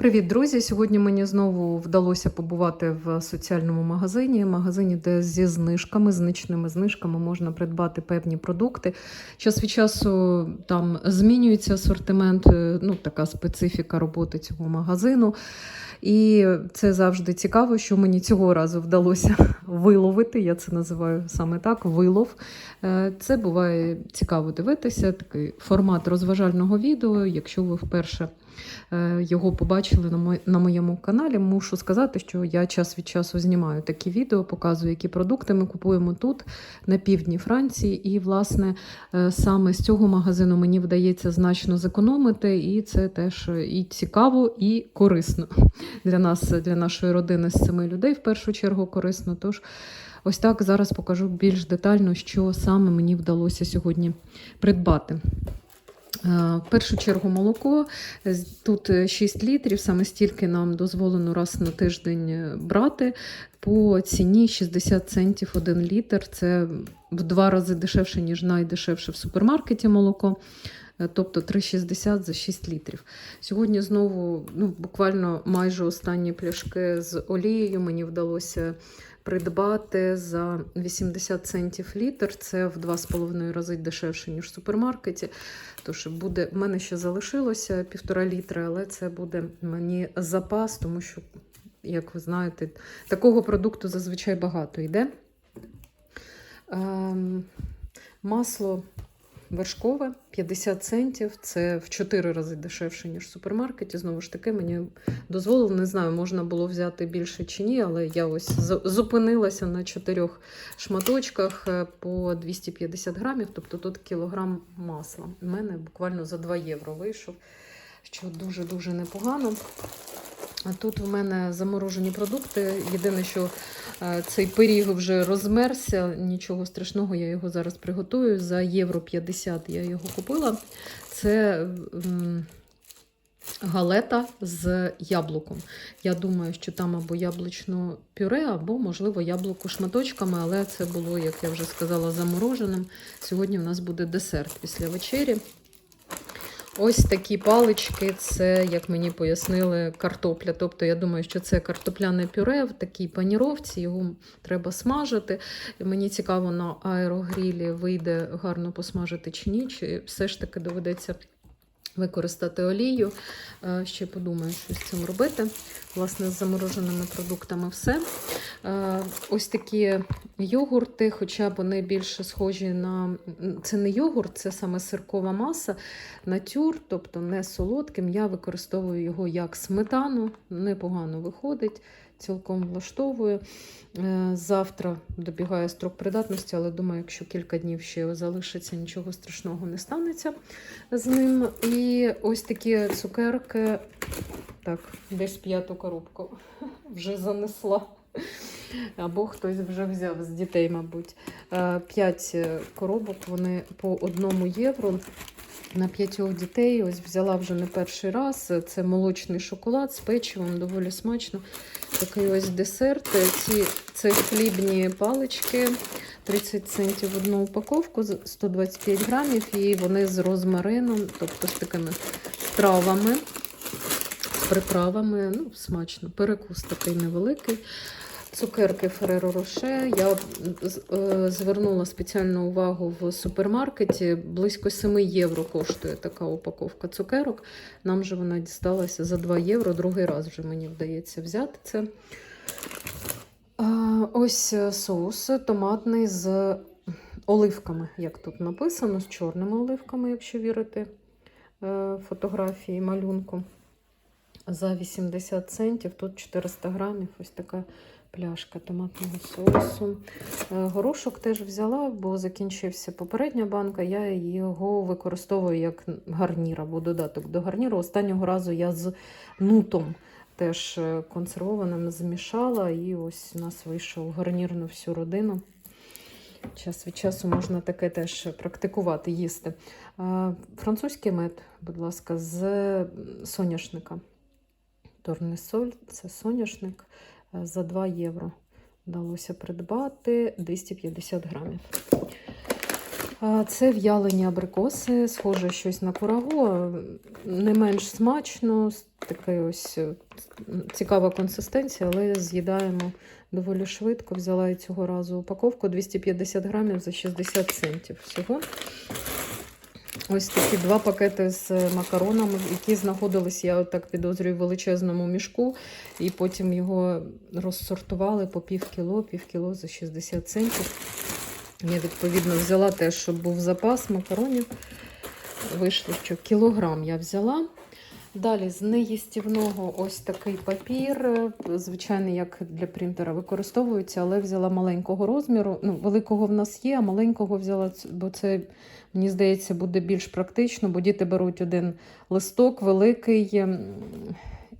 Привіт, друзі! Сьогодні мені знову вдалося побувати в соціальному магазині, магазині, де зі знижками, значними знижками можна придбати певні продукти. Час від часу там змінюється асортимент, е, ну така специфіка роботи цього магазину. І це завжди цікаво, що мені цього разу вдалося виловити. Я це називаю саме так: вилов. Е, Це буває цікаво дивитися. Такий формат розважального відео. Якщо ви вперше е, його побачили на моєму каналі, мушу сказати, що я час від часу знімаю такі відео, показую, які продукти ми купуємо тут, на півдні Франції. І, власне, е, саме з цього магазину мені вдається значно зекономити, і це теж і цікаво, і корисно для нас, для нашої родини з семи людей, в першу чергу корисно. Тож ось так зараз покажу більш детально, що саме мені вдалося сьогодні придбати. Е, В першу чергу молоко. Тут е, 6 літрів, саме стільки нам дозволено раз на тиждень е, брати. По ціні 60 центів 1 літр. Це в два рази дешевше, ніж найдешевше в супермаркеті молоко. Е, Тобто 3,60 за 6 літрів. Сьогодні знову ну, буквально майже останні пляшки з олією мені вдалося придбати за 80 центів літр. Це в 2,5 рази дешевше, ніж в супермаркеті. Тож буде, в мене ще залишилося півтора літра, але це буде мені запас, тому що, як ви знаєте, такого продукту зазвичай багато йде. Ем, масло вершкове 50 центів. Це в 4 рази дешевше, ніж в супермаркеті. Знову ж таки, мені дозволили, не знаю, можна було взяти більше чи ні, але я ось зупинилася на чотирьох шматочках е, по 250 грамів, тобто тут кілограм масла. У мене буквально за 2 євро вийшов, що дуже-дуже непогано. Тут в мене заморожені продукти. Єдине, що е, цей пиріг вже розмерся, нічого страшного, я його зараз приготую. За євро 50 я його купила. Це галета з яблуком. Я думаю, що там або яблучно пюре, або, можливо, яблуко шматочками, але це було, як я вже сказала, замороженим. Сьогодні в нас буде десерт після вечері. Ось такі палички, це, як мені пояснили, картопля. Тобто, я думаю, що це картопляне пюре в такій паніровці, його треба смажити. Мені цікаво, на аерогрілі вийде гарно посмажити чи ні, чи все ж таки доведеться використати олію. Е, Ще подумаю, що з цим робити. Власне, з замороженими продуктами все. Е, Ось такі йогурти, хоча вони більше схожі на. Це не йогурт, це саме сиркова маса, натюр, тобто не солодким. Я використовую його як сметану, непогано виходить, цілком влаштовую. Е, Завтра добігає строк придатності, але думаю, якщо кілька днів ще залишиться, нічого страшного не станеться з ним. І ось такі цукерки. Так, десь п'яту коробку вже занесла. Або хтось вже взяв з дітей, мабуть. Е, П'ять коробок, вони по одному євро. На п'ятьох дітей ось взяла вже не перший раз. Це молочний шоколад з печивом, доволі смачно. Такий ось десерт. Ці, це хлібні палички, 30 центів одну упаковку, 125 грамів, і вони з розмарином, тобто з такими травами, з приправами. Ну, смачно. Перекус такий невеликий. Цукерки Фереро Роше. Я е, звернула спеціальну увагу в супермаркеті. Близько 7 євро коштує така упаковка цукерок. Нам же вона дісталася за 2 євро. Другий раз вже мені вдається взяти це. Ось е, соус томатний з оливками, як тут написано, з чорними оливками, якщо вірити е, фотографії малюнку. За 80 центів, тут 400 грамів, ось така пляшка томатного соусу. Е, Горошок теж взяла, бо закінчився попередня банка. Я його використовую як гарнір або додаток до гарніру. Останнього разу я з нутом теж е, консервованим змішала, і ось у нас вийшов гарнір на всю родину. Час від часу можна таке теж практикувати, їсти. Е, Французький мед, будь ласка, з соняшника. Торнисоль, це соняшник за 2 євро. Вдалося придбати 250 грамів. Це в'ялені абрикоси, схоже щось на курагу, не менш смачно, така ось е, цікава консистенція, але з'їдаємо доволі швидко. Взяла і цього разу упаковку 250 грамів за 60 центів всього. Ось такі два пакети з макаронами, які знаходились, я так підозрюю, в величезному мішку, і потім його розсортували по пів кіло, пів кіло за 60 центів. Я відповідно взяла те, щоб був запас макаронів. Вийшло, що кілограм я взяла. Далі з неїстівного ось такий папір, е, звичайний, як для принтера використовується, але взяла маленького розміру. Ну, великого в нас є, а маленького взяла, бо це, мені здається, буде більш практично, бо діти беруть один листок великий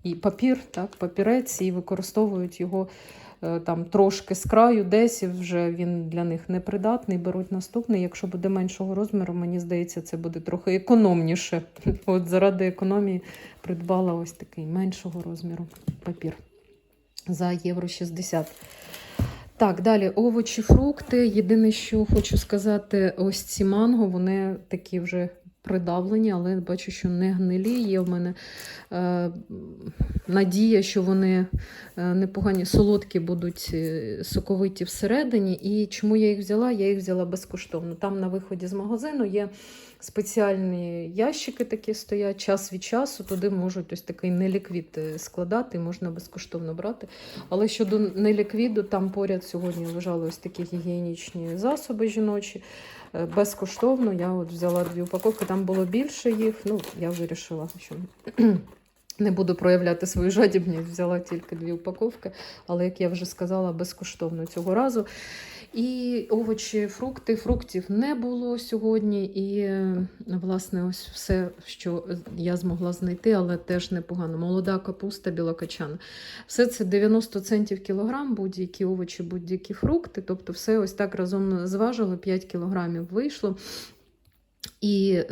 і папір, так, папірець, і використовують його е, там трошки з краю, десь вже він для них непридатний, беруть наступний. Якщо буде меншого розміру, мені здається, це буде трохи економніше. От заради економії придбала ось такий меншого розміру папір за євро 60. Так, далі овочі, фрукти. Єдине, що хочу сказати, ось ці манго, вони такі вже придавлені, але бачу, що не гнилі. Є в мене е, надія, що вони е, непогані, солодкі будуть е, соковиті всередині. І чому я їх взяла? Я їх взяла безкоштовно. Там на виході з магазину є спеціальні ящики такі стоять час від часу. Туди можуть ось такий неліквід е, складати, можна безкоштовно брати. Але щодо неліквіду, там поряд сьогодні лежали ось такі гігієнічні засоби жіночі. Е, Безкоштовно я от взяла дві упаковки, там було більше їх. Ну, я вирішила, що не буду проявляти свою жадібність, взяла тільки дві упаковки, але, як я вже сказала, безкоштовно цього разу. І овочі, фрукти, фруктів не було сьогодні. І, власне, ось все, що я змогла знайти, але теж непогано. Молода капуста білокачана. Все це 90 центів кілограм, будь-які овочі, будь-які фрукти. Тобто, все ось так разом зважили, 5 кілограмів вийшло. І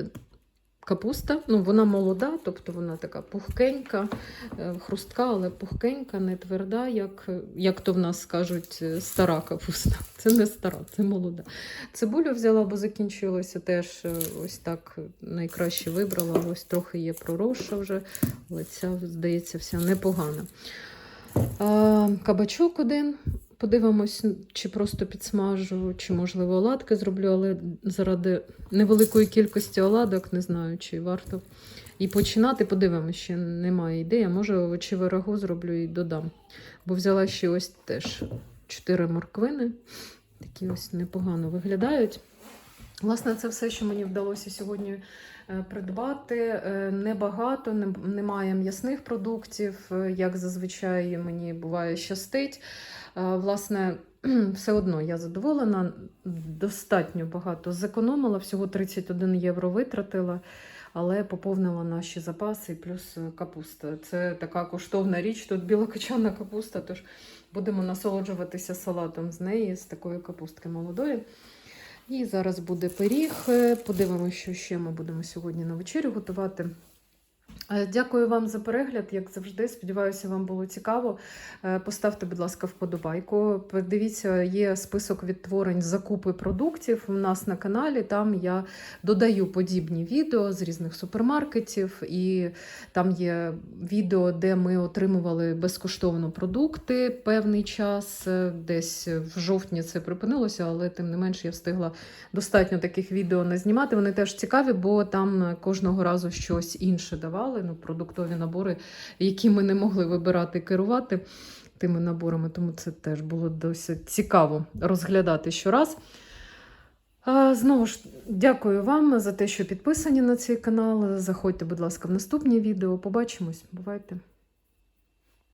капуста, ну вона молода, тобто вона така пухкенька, е, хрустка, але пухкенька, не тверда, як, як то в нас скажуть, е, стара капуста. Це не стара, це молода. Цибулю взяла, бо закінчилося теж е, ось так найкраще вибрала. Ось трохи є проросша вже, але ця, здається, вся непогана. Кабачок один. Подивимось, чи просто підсмажу, чи, можливо, оладки зроблю, але заради невеликої кількості оладок не знаю, чи варто. І починати, подивимось, ще немає ідеї. а Може, овочеве рагу зроблю і додам. Бо взяла ще ось теж 4 морквини. Такі ось непогано виглядають. Власне, це все, що мені вдалося сьогодні е, придбати. Е, Небагато, не- немає м'ясних продуктів, е, як зазвичай мені буває щастить. Власне, все одно я задоволена, достатньо багато зекономила, всього 31 євро витратила, але поповнила наші запаси плюс капуста. Це така коштовна річ, тут білокочана капуста, тож будемо насолоджуватися салатом з неї, з такої капустки молодої. І зараз буде пиріг. Е, Подивимося, що ще ми будемо сьогодні на вечерю готувати. Е, Дякую вам за перегляд, як завжди. Сподіваюся, вам було цікаво. Е, Поставте, будь ласка, вподобайку. Подивіться, є список відтворень закупи продуктів у нас на каналі. Там я додаю подібні відео з різних супермаркетів, і там є відео, де ми отримували безкоштовно продукти певний час. Е, Десь в жовтні це припинилося, але тим не менш я встигла достатньо таких відео не знімати. Вони теж цікаві, бо там кожного разу щось інше давали. Ну, продуктові набори, які ми не могли вибирати і керувати тими наборами. Тому це теж було досить цікаво розглядати щораз. Знову ж дякую вам за те, що підписані на цей канал. Заходьте, будь ласка, в наступні відео. Побачимось. Бувайте!